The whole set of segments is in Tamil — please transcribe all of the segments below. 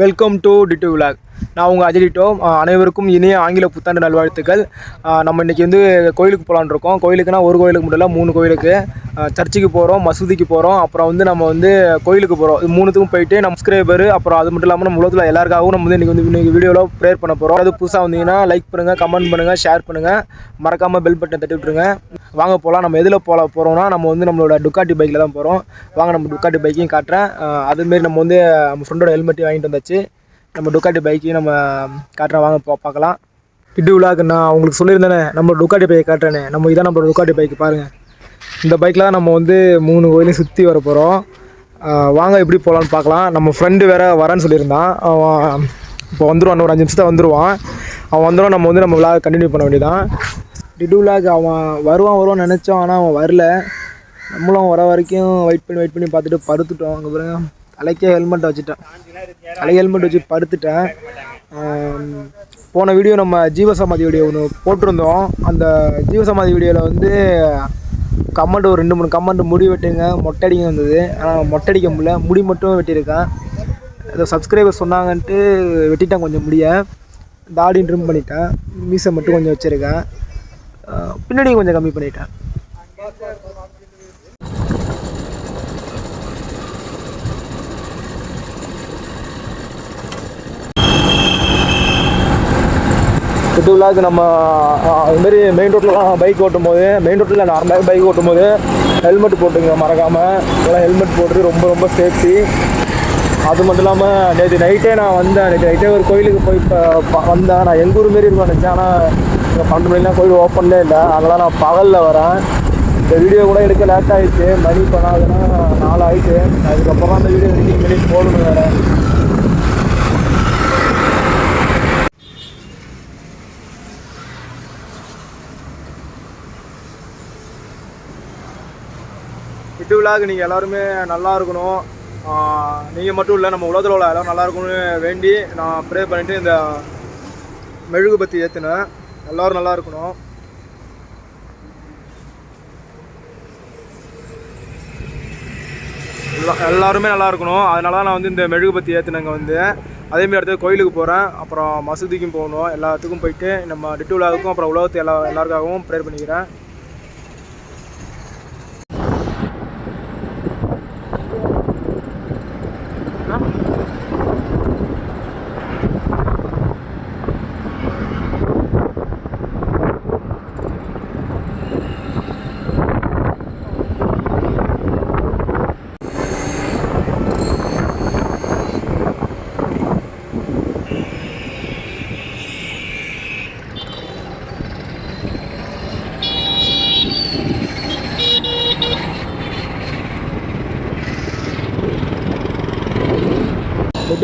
வெல்கம் டு டிட்டு விலாக் நான் உங்கள் அஜய் அனைவருக்கும் இனிய ஆங்கில புத்தாண்டு நல்வாழ்த்துக்கள். நம்ம இன்றைக்கி வந்து கோயிலுக்கு போகலான் இருக்கோம். கோயிலுக்குனா ஒரு கோயிலுக்கு மட்டும் இல்லை மூணு கோயிலுக்கு. சர்ச்சுக்கு போகிறோம் மசூதிக்கு போகிறோம் அப்புறம் வந்து நம்ம வந்து கோயிலுக்கு போகிறோம் இது மூணுத்துக்கும் போயிட்டு நம்ம சப்ஸ்கிரைபர் அப்புறம் அது மட்டும் இல்லாமல் நம்ம உலகத்தில் எல்லாருக்காகவும் நம்ம வந்து இன்றைக்கி வந்து இன்றைக்கி வீடியோவில் ப்ரேயர் பண்ண போகிறோம் அது புதுசாக வந்தீங்கன்னா லைக் பண்ணுங்கள் கமெண்ட் பண்ணுங்கள் ஷேர் பண்ணுங்கள் மறக்காமல் பெல் பட்டன் தட்டி விட்டுருங்க. வாங்க போகலாம் நம்ம எதில் போல போகிறோம்னா நம்ம வந்து நம்மளோட டுக்காட்டி பைக்கில் தான் போகிறோம் வாங்க நம்ம டுக்காட்டி பைக்கையும் காட்டுறேன். அதுமாரி நம்ம வந்து நம்ம ஃப்ரெண்டோட ஹெல்மெட்டையும் வாங்கிட்டு வந்தாச்சு. நம்ம டுக்காட்டி பைக்கையும் நம்ம காட்டுறேன். வாங்க பா பார்க்கலாம். இட்டு விழாக்கு நான் உங்களுக்கு சொல்லியிருந்தேனே நம்ம டுக்காட்டி பைக் காட்டுறேனே. நம்ம இதான் நம்ம டுக்காட்டி பைக் பாருங்கள் இந்த பைக்கில் தான் நம்ம வந்து மூணு கோயிலையும் சுற்றி வர போகிறோம் வாங்க எப்படி போகலான்னு பார்க்கலாம். நம்ம ஃப்ரெண்டு வேறு வரேன்னு சொல்லியிருந்தான். அவன் இப்போ வந்துடுவான் ஒரு அஞ்சு நிமிஷத்தை வந்துடுவான் அவன் வந்துடும் நம்ம வந்து நம்ம விழாக கண்டினியூ பண்ண வேண்டியதான் டிடு விழாக்கு அவன் வருவான் வருவான்னு நினச்சோம் ஆனால் அவன் வரல. நம்மளும் வர வரைக்கும் வெயிட் பண்ணி வெயிட் பண்ணி பார்த்துட்டு படுத்துட்டோம். அங்கே பாருங்க தலைக்கே ஹெல்மெட் வச்சுட்டேன். தலை ஹெல்மெட் வச்சு படுத்துட்டேன். போன வீடியோ நம்ம ஜீவசமாதி வீடியோ ஒன்று போட்டிருந்தோம். அந்த ஜீவசமாதி வீடியோவில் வந்து கமெண்ட் ஒரு ரெண்டு மூணு கமெண்ட் முடி வெட்டுங்க மொட்டை வந்தது. ஆனால் மொட்டை அடிக்க முடியல. முடி மட்டும் வெட்டியிருக்கேன். ஏதோ சப்ஸ்கிரைபர் சொன்னாங்கன்ட்டு வெட்டிட்டேன் கொஞ்சம் முடிய. தாடி ட்ரிம் பண்ணிட்டேன். மீசை மட்டும் கொஞ்சம் வச்சுருக்கேன். பின்னாடி கொஞ்சம் கம்மி பண்ணிட்டேன். இது விழாக்கு நம்ம இதுமாரி மெயின் ரோட்லலாம் பைக் ஓட்டும் போது மெயின் ரோட்டில் நார்மலாக பைக் ஓட்டும் போது ஹெல்மெட் போட்டுங்க மறக்காமல் இதெல்லாம் ஹெல்மெட் போட்டு ரொம்ப ரொம்ப சேஃப்டி அது மட்டும் இல்லாமல் நேற்று நைட்டே நான் வந்தேன். நேற்று நைட்டே ஒரு கோயிலுக்கு போய் இப்போ வந்தேன். நான் எங்கள் ஊர் மாரி இருக்கும் நினச்சேன். ஆனால் இங்கே பன்னெண்டு மணிலாம் கோயில் ஓப்பன்லே இல்லை. அதனால் நான் பகலில் வரேன். இந்த வீடியோ கூட எடுக்க லேட் ஆகிடுச்சு மணி பண்ணாதுன்னா நாலு ஆகிட்டு அதுக்கப்புறம் அந்த வீடியோ எடிட்டிங் பண்ணி போடணும் வேறு. விட்டு விழாவுக்கு நீங்கள் எல்லாருமே நல்லா இருக்கணும். நீங்கள் மட்டும் இல்லை நம்ம உலகத்தில் உள்ள எல்லோரும் நல்லா இருக்கணும்னு வேண்டி நான் ப்ரே பண்ணிவிட்டு இந்த மெழுகுபத்தி ஏற்றினேன் எல்லோரும் நல்லா இருக்கணும். எல்லா எல்லாருமே நல்லா இருக்கணும். அதனால தான் நான் வந்து இந்த மெழுகு பற்றி ஏற்றினேங்க வந்து. அதேமாரி அடுத்து கோயிலுக்கு போகிறேன் அப்புறம் மசூதிக்கும் போகணும். எல்லாத்துக்கும் போயிட்டு நம்ம டிட்டு விழாவுக்கும் அப்புறம் உலகத்து எல்லா எல்லாருக்காகவும் ப்ரேயர் பண்ணிக்கிறேன்.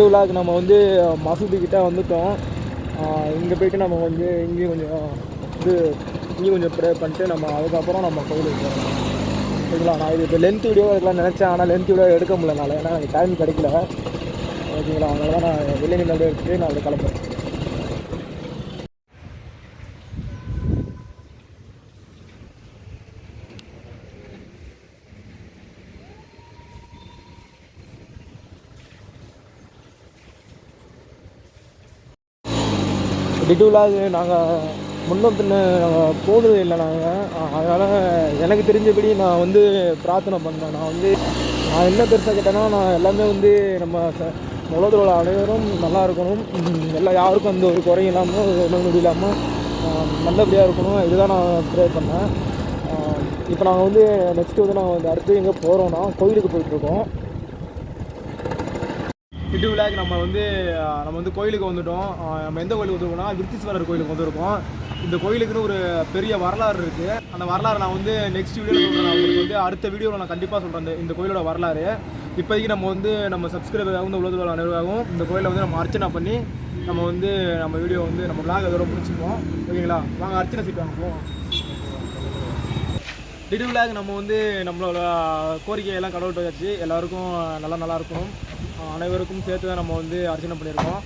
பெட்டு விழாக்கு நம்ம வந்து மசூதிக்கிட்டே வந்துட்டோம். இங்கே போயிட்டு நம்ம வந்து இங்கேயும் கொஞ்சம் இது இங்கேயும் கொஞ்சம் ப்ரே பண்ணிட்டு நம்ம அதுக்கப்புறம் நம்ம கோயிலுக்கு போகிறோம் ஓகேங்களா நான் இது இப்போ லென்த் வீடியோ எடுக்கலாம் நினச்சேன். ஆனால் லென்த் வீடியோ எடுக்க முடியலனால ஏன்னா எனக்கு டைம் கிடைக்கல. ஓகேங்களா? அதனால தான் நான் வெளியே நின்று எடுத்துகிட்டு நான் அதை கிளம்புறேன். டிட்டுவிலாக நாங்கள் முன்ன பின்ன நாங்கள் போனது இல்லை நாங்கள் அதனால் எனக்கு தெரிஞ்சபடி நான் வந்து பிரார்த்தனை பண்ணேன். நான் வந்து நான் என்ன பெருசாக கேட்டேன்னா நான் எல்லாமே வந்து நம்ம உலகத்தில் உள்ள அனைவரும் நல்லா இருக்கணும். உம், எல்லா யாருக்கும் அந்த ஒரு குறையும் இல்லாமல் ஒன்றும் நோய் இல்லாமல் நல்லபடியாக இருக்கணும். இதுதான் நான் ப்ரே பண்ணேன். இப்போ நாங்கள் வந்து நெக்ஸ்ட்டு வந்து நாங்கள் வந்து அடுத்து எங்கே போகிறோன்னா கோயிலுக்கு போயிட்டுருக்கோம் திட்டு விழாக்கு நம்ம வந்து நம்ம வந்து கோயிலுக்கு வந்துட்டோம். நம்ம எந்த கோயிலுக்கு வந்துருக்கோம்னா விருத்தீஸ்வரர் கோயிலுக்கு வந்திருக்கோம். இந்த கோயிலுக்குன்னு ஒரு பெரிய வரலாறு இருக்குது அந்த வரலாறு நான் வந்து நெக்ஸ்ட் வீடியோவில் சொல்கிறேன் உங்களுக்கு வந்து அடுத்த வீடியோவில் நான் கண்டிப்பாக சொல்கிறேன் இந்த கோயிலோட வரலாறு. இப்போதைக்கு நம்ம வந்து நம்ம சப்ஸ்கிரைபராகவும் இந்த உலகத்தில் அனைவராகவும் இந்த கோயிலை வந்து நம்ம அர்ச்சனை பண்ணி நம்ம வந்து நம்ம வீடியோ வந்து நம்ம vlog அதோட முடிச்சுப்போம் ஓகேங்களா? வாங்க அர்ச்சனை சீட் வாங்க போவோம். டிடிவிலாக நம்ம வந்து நம்மளோட கோரிக்கையெல்லாம் கடவுள்கிட்ட வச்சு எல்லாருக்கும் நல்லா நல்லா இருக்கணும் அனைவருக்கும் சேர்த்து தான் நம்ம வந்து அர்ச்சனை பண்ணியிருக்கோம்.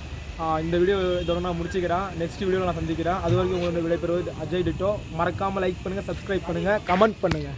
இந்த வீடியோ இதோட நான் முடிச்சுக்கிறேன். நெக்ஸ்ட் வீடியோவில் நான் சந்திக்கிறேன். அது வரைக்கும் உங்களுக்கு விடைபெறுவது அஜய் டிட்டோ. மறக்காமல் லைக் பண்ணுங்கள் சப்ஸ்கிரைப் பண்ணுங்கள் கமெண்ட் பண்ணுங்கள்